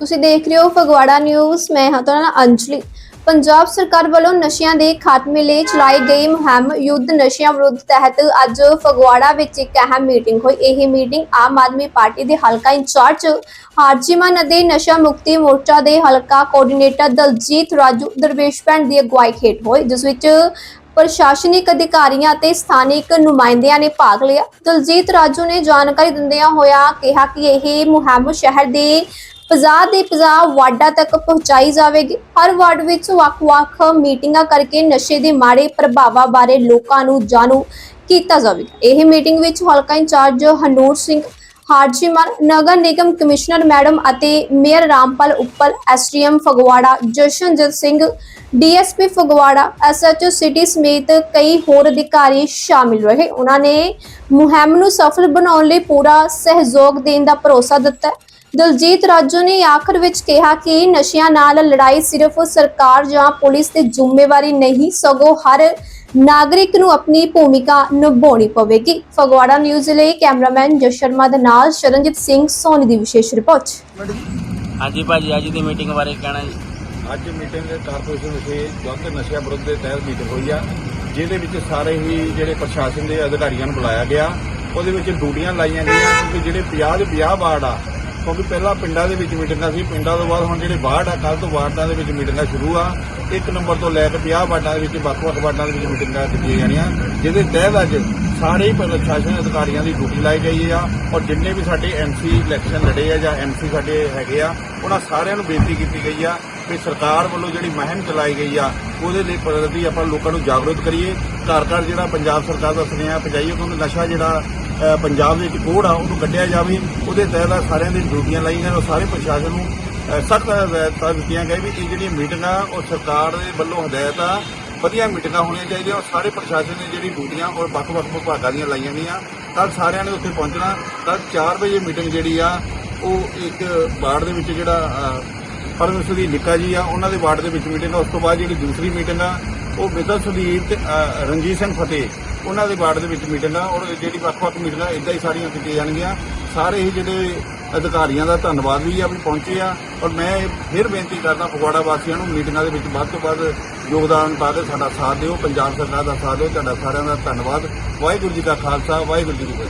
ਤੁਸੀਂ ਦੇਖ ਰਹੇ ਹੋ ਫਗਵਾੜਾ ਨਿਊਜ਼। ਮੈਂ ਹਾਂ ਤੁਹਾਡਾ ਅੰਜਲੀ। ਪੰਜਾਬ ਸਰਕਾਰ ਵੱਲੋਂ ਨਸ਼ਿਆਂ ਦੇ ਖਾਤਮੇ ਲਈ ਚਲਾਈ ਗਈ ਮੁਹਿੰਮ ਯੁੱਧ ਨਸ਼ਿਆਂ ਵਿਰੁੱਧ ਤਹਿਤ ਅੱਜ ਫਗਵਾੜਾ ਵਿੱਚ ਇੱਕ ਅਹਿਮ ਮੀਟਿੰਗ ਹੋਈ। ਇਹ ਮੀਟਿੰਗ ਆਮ ਆਦਮੀ ਪਾਰਟੀ ਦੇ ਹਲਕਾ ਇੰਚਾਰਜ ਹਾਰਜੀਮਨ ਅਤੇ ਨਸ਼ਾ ਮੁਕਤੀ ਮੋਰਚਾ ਦੇ ਹਲਕਾ ਕੋਆਰਡੀਨੇਟਰ ਦਲਜੀਤ ਰਾਜੂ ਦਰਵੇਸ਼ ਪਿੰਡ ਦੀ ਅਗਵਾਈ ਹੇਠ ਹੋਈ, ਜਿਸ ਵਿੱਚ ਪ੍ਰਸ਼ਾਸਨਿਕ ਅਧਿਕਾਰੀਆਂ ਅਤੇ ਸਥਾਨਿਕ ਨੁਮਾਇੰਦਿਆਂ ਨੇ ਭਾਗ ਲਿਆ। ਦਲਜੀਤ ਰਾਜੂ ਨੇ ਜਾਣਕਾਰੀ ਦਿੰਦਿਆਂ ਹੋਇਆ ਕਿਹਾ ਕਿ ਇਹ ਮੁਹਿੰਮ ਸ਼ਹਿਰ ਦੇ 50 ਦੇ 50 ਵਾਰਡਾਂ ਤੱਕ ਪਹੁੰਚਾਈ ਜਾਵੇਗੀ। ਹਰ ਵਾਰਡ ਵਿੱਚ ਵੱਖ-ਵੱਖ ਮੀਟਿੰਗਾਂ ਕਰਕੇ ਨਸ਼ੇ ਦੇ ਮਾੜੇ ਪ੍ਰਭਾਵਾਂ ਬਾਰੇ ਲੋਕਾਂ ਨੂੰ ਜਾਣੂ ਕੀਤਾ ਜਾਵੇਗਾ। ਇਹ ਮੀਟਿੰਗ ਵਿੱਚ ਹਲਕਾ ਇੰਚਾਰਜ ਹਨੂਰ ਸਿੰਘ ਹਾਰਜੀਮਨ, ਨਗਰ ਨਿਗਮ ਕਮਿਸ਼ਨਰ ਮੈਡਮ ਅਤੇ mayor Rampal Uppal SDM Phagwara, Jashanjit Singh, DSP Phagwara, SHO city ਸਮੇਤ ਕਈ ਹੋਰ ਅਧਿਕਾਰੀ ਸ਼ਾਮਿਲ ਰਹੇ। ਉਹਨਾਂ ਨੇ ਮੁਹਿੰਮ ਨੂੰ ਸਫਲ ਬਣਾਉਣ ਲਈ ਪੂਰਾ ਸਹਿਯੋਗ ਦੇਣ ਦਾ ਭਰੋਸਾ ਦਿੱਤਾ ਦਲਜੀਤ ਰਾਜੂ ਨੇ ਆਖਰ ਵਿੱਚ ਕਿਹਾ ਕਿ ਨਸ਼ਿਆਂ ਨਾਲ ਲੜਾਈ ਸਿਰਫ ਸਰਕਾਰ ਜਾਂ ਪੁਲਿਸ ਦੀ ਜ਼ਿੰਮੇਵਾਰੀ ਨਹੀਂ ਸਗੋਂ ਹਰ ਨਾਗਰਿਕ ਨੂੰ ਆਪਣੀ ਭੂਮਿਕਾ ਨਿਭਾਉਣੀ ਪਵੇਗੀ। ਫਗਵਾੜਾ ਨਿਊਜ਼ ਲਈ ਕੈਮਰਾਮੈਨ ਜਸ ਸ਼ਰਮਾ ਦੇ ਨਾਲ ਸ਼ਰਨਜੀਤ ਸਿੰਘ ਸੋਨੀ ਦੀ ਵਿਸ਼ੇਸ਼ ਰਿਪੋਰਟ। ਹਾਂਜੀ ਭਾਜੀ ਅੱਜ ਦੀ ਮੀਟਿੰਗ ਬਾਰੇ ਕਹਿਣਾ ਜੀ। ਅੱਜ ਮੀਟਿੰਗ ਕਾਰਪੋਰੇਸ਼ਨ ਵਿਖੇ ਜੁੱਧ ਨਸ਼ਿਆਂ ਵਿਰੁੱਧ ਦੇ ਤਹਿਤ ਮੀਟਿੰਗ ਹੋਈ ਆ ਜਿਹਦੇ ਵਿੱਚ ਸਾਰੇ ਹੀ ਜਿਹੜੇ ਪ੍ਰਸ਼ਾਸਨ ਦੇ ਅਧਿਕਾਰੀਆਂ ਨੂੰ ਬੁਲਾਇਆ ਗਿਆ। ਉਹਦੇ ਵਿੱਚ ਡਿਊਟੀਆਂ ਲਾਈਆਂ ਗਈਆਂ ਕਿਉਂਕਿ ਜਿਹੜੇ 50 ਦੇ 50 ਵਾਰਡ ਆ ਕਿਉਂਕਿ ਪਹਿਲਾਂ ਪਿੰਡਾਂ ਦੇ ਵਿੱਚ ਮੀਟਿੰਗਾਂ ਸੀ, ਪਿੰਡਾਂ ਤੋਂ ਬਾਅਦ ਹੁਣ ਜਿਹੜੇ ਵਾਰਡ ਆ ਕੱਲ ਤੋਂ ਵਾਰਡਾਂ ਦੇ ਵਿੱਚ ਮੀਟਿੰਗਾਂ ਸ਼ੁਰੂ ਆ। ਇੱਕ ਨੰਬਰ ਤੋਂ ਲੈ ਕੇ 50 ਵਾਰਡਾਂ ਦੇ ਵਿੱਚ, ਵੱਖ-ਵੱਖ ਵਾਰਡਾਂ ਦੇ ਵਿੱਚ ਮੀਟਿੰਗਾਂ ਕੀਤੀਆਂ ਜਾਣੀਆਂ, ਜਿਹਦੇ ਤਹਿਤ ਅੱਜ ਸਾਰੇ ਹੀ ਪ੍ਰਸ਼ਾਸਨ ਅਧਿਕਾਰੀਆਂ ਦੀ ਡਿਊਟੀ ਲਾਈ ਗਈ ਆ ਔਰ ਜਿੰਨੇ ਵੀ ਸਾਡੇ ਐਮਸੀ ਇਲੈਕਸ਼ਨ ਲੜੇ ਆ ਜਾਂ ਐਮਸੀ ਸਾਡੇ ਹੈਗੇ ਆ, ਉਹਨਾਂ ਸਾਰਿਆਂ ਨੂੰ ਬੇਨਤੀ ਕੀਤੀ ਗਈ ਆ ਕਿ ਸਰਕਾਰ ਵੱਲੋਂ ਜਿਹੜੀ ਮੁਹਿੰਮ ਚਲਾਈ ਗਈ ਆ, ਉਹਦੇ ਲਈ ਪ੍ਰਤੀ ਆਪਾਂ ਲੋਕਾਂ ਨੂੰ ਜਾਗਰੂਕ ਕਰੀਏ। ਘਰ ਘਰ ਜਿਹੜਾ ਪੰਜਾਬ ਸਰਕਾਰ ਦਾ ਸੁਨੇਹਾ ਪਹੁੰਚਾਈਏ ਕਿਉਂਕਿ ਨਸ਼ਾ ਜਿਹੜਾ ਪੰਜਾਬ ਦੇ ਵਿੱਚ ਕੋੜ ਆ ਉਹਨੂੰ ਕੱਢਿਆ ਜਾਵੇ ਉਹਦੇ ਤਹਿਤ ਆ ਸਾਰਿਆਂ ਦੀ ਡਿਊਟੀਆਂ ਲਾਈਆਂ ਗਈਆਂ ਔਰ ਸਾਰੇ ਪ੍ਰਸ਼ਾਸਨ ਨੂੰ ਸਖਤ ਹਦਾਇਤਾਂ ਦਿੱਤੀਆਂ ਗਈਆਂ ਵੀ ਇਹ ਜਿਹੜੀਆਂ ਆ ਉਹ ਸਰਕਾਰ ਦੇ ਵੱਲੋਂ ਹਦਾਇਤ ਆ ਵਧੀਆ ਮੀਟਿੰਗਾਂ ਹੋਣੀਆਂ ਚਾਹੀਦੀਆਂ ਔਰ ਸਾਰੇ ਪ੍ਰਸ਼ਾਸਨ ਨੇ ਜਿਹੜੀ ਡਿਊਟੀਆਂ ਔਰ ਵੱਖ-ਵੱਖ ਵਿਭਾਗਾਂ ਦੀਆਂ ਲਾਈਆਂ ਗਈਆਂ ਕੱਲ ਸਾਰਿਆਂ ਨੇ ਉੱਥੇ ਪਹੁੰਚਣਾ ਕੱਲ 4 ਵਜੇ ਮੀਟਿੰਗ ਜਿਹੜੀ ਆ ਉਹ ਇੱਕ ਵਾਰਡ ਦੇ ਵਿੱਚ ਜਿਹੜਾ ਅ, ਪਰਮੇਸ਼ਵਰ ਦੀ ਨਿੱਕਾ ਜੀ ਆ ਉਹਨਾਂ ਦੇ ਵਾਰਡ ਦੇ ਵਿੱਚ ਮੀਟਿੰਗ ਆ ਉਸ ਤੋਂ ਬਾਅਦ ਜਿਹੜੀ ਦੂਸਰੀ ਮੀਟਿੰਗ ਆ ਉਹ ਵਿਦਲ ਸੁਦੀਪ ਤੇ ਰਣਜੀਤ ਸਿੰਘ ਫਤਿਹ ਉਹਨਾਂ ਦੇ ਵਾਰਡ ਦੇ ਵਿੱਚ ਮੀਟਿੰਗ ਆ, ਔਰ ਜਿਹੜੀ ਵੱਖ-ਵੱਖ ਮੀਟਿੰਗਾਂ ਇਦਾਂ ਹੀ ਸਾਰੀਆਂ ਕੀਤੀਆਂ ਜਾਣਗੀਆਂ। ਸਾਰੇ ਹੀ ਜਿਹੜੇ ਅਧਿਕਾਰੀਆਂ ਦਾ ਧੰਨਵਾਦ ਵੀ ਆ ਵੀ ਪਹੁੰਚੇ ਆ, ਔਰ ਮੈਂ ਫਿਰ ਬੇਨਤੀ ਕਰਦਾ ਫਗਵਾੜਾ ਵਾਸੀਆਂ ਨੂੰ ਮੀਟਿੰਗਾਂ ਦੇ ਵਿੱਚ ਵੱਧ ਤੋਂ ਵੱਧ ਯੋਗਦਾਨ ਪਾ ਕੇ ਸਾਡਾ ਸਾਥ ਦਿਓ, ਪੰਜਾਬ ਸਰਕਾਰ ਦਾ ਸਾਥ ਦਿਓ, ਤੁਹਾਡਾ ਸਾਰਿਆਂ ਦਾ ਧੰਨਵਾਦ। ਵਾਹਿਗੁਰੂ ਜੀ ਕਾ ਖਾਲਸਾ, ਵਾਹਿਗੁਰੂ ਜੀ ਦੀ ਫਤਿਹ।